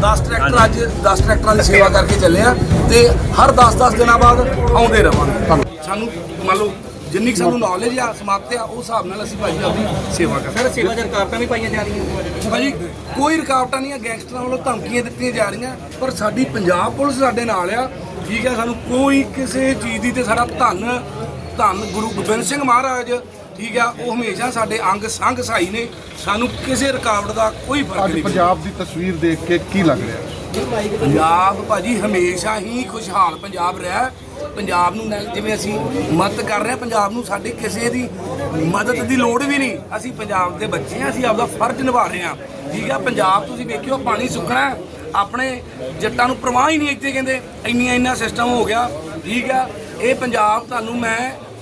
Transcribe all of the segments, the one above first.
10 tractor ਅੱਜ 10 ਟਰੈਕਟਰਾਂ ਦੀ ਸੇਵਾ ਕਰਕੇ ਚੱਲੇ ਆ ਤੇ ਹਰ 10-10 ਦਿਨਾਂ ਬਾਅਦ ਆਉਂਦੇ ਰਵਾਂਗੇ। ਸਾਨੂੰ ਮੰਨ ਲਓ ਜਿੰਨੀ ਕੁ ਸਾਨੂੰ ਨੌਲੇਜ ਆ ਸਮਾਪਤ ਆ ਉਸ ਹਿਸਾਬ ਨਾਲ ਅਸੀਂ ਭਾਈ ਆਪਣੀ ਸੇਵਾ ਕਰਦੇ ਸਰ ਸੇਵਾ ਦੇ ਰੁਕਾਵਟਾਂ ਵੀ ਪਾਈਆਂ ਜਾ ਰਹੀਆਂ ਭਾਜੀ ਕੋਈ ਰੁਕਾਵਟਾਂ ਨਹੀਂ ਆ ਗੈਂਗਸਟਰਾਂ ਵੱਲੋਂ ਧਮਕੀਆਂ ਦਿੱਤੀਆਂ ਜਾ ਰਹੀਆਂ ਪਰ ਸਾਡੀ ਪੰਜਾਬ ਪੁਲਿਸ ਸਾਡੇ ਨਾਲ ਆ। ਠੀਕ ਹੈ ਸਾਨੂੰ ਕੋਈ ਕਿਸੇ ਚੀਜ਼ ਦੀ ਤੇ ਸਾਡਾ ਧੰਨ ਧੰਨ ਗੁਰੂ ਗੋਬਿੰਦ ਸਿੰਘ ਮਹਾਰਾਜ ਠੀਕ ਆ ਉਹ ਹਮੇਸ਼ਾ ਸਾਡੇ ਅੰਗ ਸੰਗ ਸਹਾਈ ਨੇ। ਸਾਨੂੰ ਕਿਸੇ ਰੁਕਾਵਟ ਦਾ ਕੋਈ ਫ਼ਰਕ ਅੱਜ ਨਹੀਂ ਪੰਜਾਬ ਦੀ ਤਸਵੀਰ ਦੇਖ ਕੇ ਕੀ ਲੱਗ ਰਿਹਾ? ਪੰਜਾਬ ਭਾਜੀ ਹਮੇਸ਼ਾ ਹੀ ਖੁਸ਼ਹਾਲ ਪੰਜਾਬ ਰਿਹਾ। ਪੰਜਾਬ ਨੂੰ ਜਿਵੇਂ ਅਸੀਂ ਮਦਦ ਕਰ ਰਹੇ ਹਾਂ ਪੰਜਾਬ ਨੂੰ ਸਾਡੇ ਕਿਸੇ ਦੀ ਮਦਦ ਦੀ ਲੋੜ ਵੀ ਨਹੀਂ। ਅਸੀਂ ਪੰਜਾਬ ਦੇ ਬੱਚੇ ਹਾਂ ਅਸੀਂ ਆਪਦਾ ਫਰਜ਼ ਨਿਭਾ ਰਹੇ ਹਾਂ। ਠੀਕ ਆ ਪੰਜਾਬ ਤੁਸੀਂ ਵੇਖਿਓ ਪਾਣੀ ਸੁੱਕਣਾ ਹੈ। ਆਪਣੇ ਜੱਟਾਂ ਨੂੰ ਪ੍ਰਵਾਹ ਹੀ ਨਹੀਂ ਇੱਥੇ ਕਹਿੰਦੇ ਇੰਨੀਆਂ ਇੰਨਾ ਸਿਸਟਮ ਹੋ ਗਿਆ। ਠੀਕ ਆ ਇਹ ਪੰਜਾਬ ਤੁਹਾਨੂੰ ਮੈਂ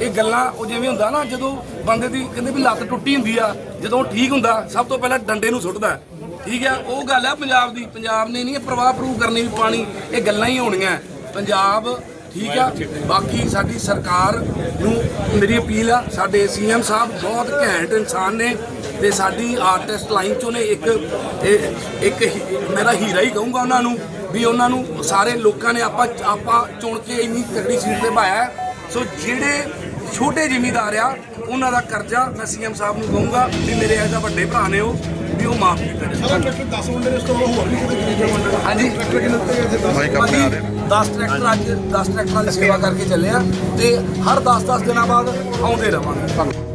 ਇਹ ਗੱਲਾਂ ਉਹ ਜਿਵੇਂ ਹੁੰਦਾ ਨਾ, ਜਦੋਂ ਬੰਦੇ ਦੀ ਕਹਿੰਦੇ ਵੀ ਲੱਤ ਟੁੱਟੀ ਹੁੰਦੀ ਆ, ਜਦੋਂ ਠੀਕ ਹੁੰਦਾ, ਸਭ ਤੋਂ ਪਹਿਲਾਂ ਡੰਡੇ ਨੂੰ ਸੁੱਟਦਾ। ਠੀਕ ਆ? ਉਹ ਗੱਲ ਆ ਪੰਜਾਬ ਦੀ। ਪੰਜਾਬ ਨੇ ਨਹੀਂ ਇਹ ਪ੍ਰਵਾਹ ਪ੍ਰੂਵ ਕਰਨੀ ਵੀ ਪਾਣੀ, ਇਹ ਗੱਲਾਂ ਹੀ ਹੋਣੀਆਂ। ਪੰਜਾਬ, ਠੀਕ ਆ? ਬਾਕੀ ਸਾਡੀ ਸਰਕਾਰ ਨੂੰ ਮੇਰੀ ਅਪੀਲ ਆ, ਸਾਡੇ ਸੀਐਮ ਸਾਹਿਬ ਬਹੁਤ ਘੈਂਟ ਇਨਸਾਨ ਨੇ ਤੇ ਸਾਡੀ ਆਰਟਿਸਟ ਲਾਈਨ ਚੋਂ ਨੇ ਇੱਕ, ਇਹ- ਇੱਕ ਹੀ- ਮੇਰਾ ਹੀਰਾ ਹੀ ਕਹੂੰਗਾ ਉਹਨਾਂ ਨੂੰ ਵੀ ਉਹਨਾਂ ਨੂੰ ਸਾਰੇ ਲੋਕਾਂ ਨੇ ਆਪਾਂ ਆਪਾਂ ਚੁਣ ਕੇ ਇੰਨੀ ਤਗੜੀ ਸੀਟ ਤੇ ਪਾਇਆ ਸੋ ਜਿਹੜੇ ਛੋਟੇ ਜ਼ਿਮੀਦਾਰ ਆ ਉਹਨਾਂ ਦਾ ਕਰਜ਼ਾ ਮੈਂ ਸੀਐਮ ਸਾਹਿਬ ਨੂੰ ਕਹੂੰਗਾ ਵੀ ਮੇਰੇ ਐਸਾ ਵੱਡੇ ਭਰਾ ਨੇ ਉਹ ਵੀ ਉਹ ਮਾਫ ਕੀਤਾ ਜਾਵੇ ਹਾਂਜੀ। ਆਪਣੇ ਆ ਰਹੇ। 10 ਟਰੈਕਟਰ ਅੱਜ 10 ਟਰੈਕਟਰਾਂ ਦੀ ਸੇਵਾ ਕਰਕੇ ਚੱਲੇ ਆ ਤੇ ਹਰ 10-10 ਦਿਨਾਂ ਬਾਅਦ ਆਉਂਦੇ ਰਵਾਂਗੇ।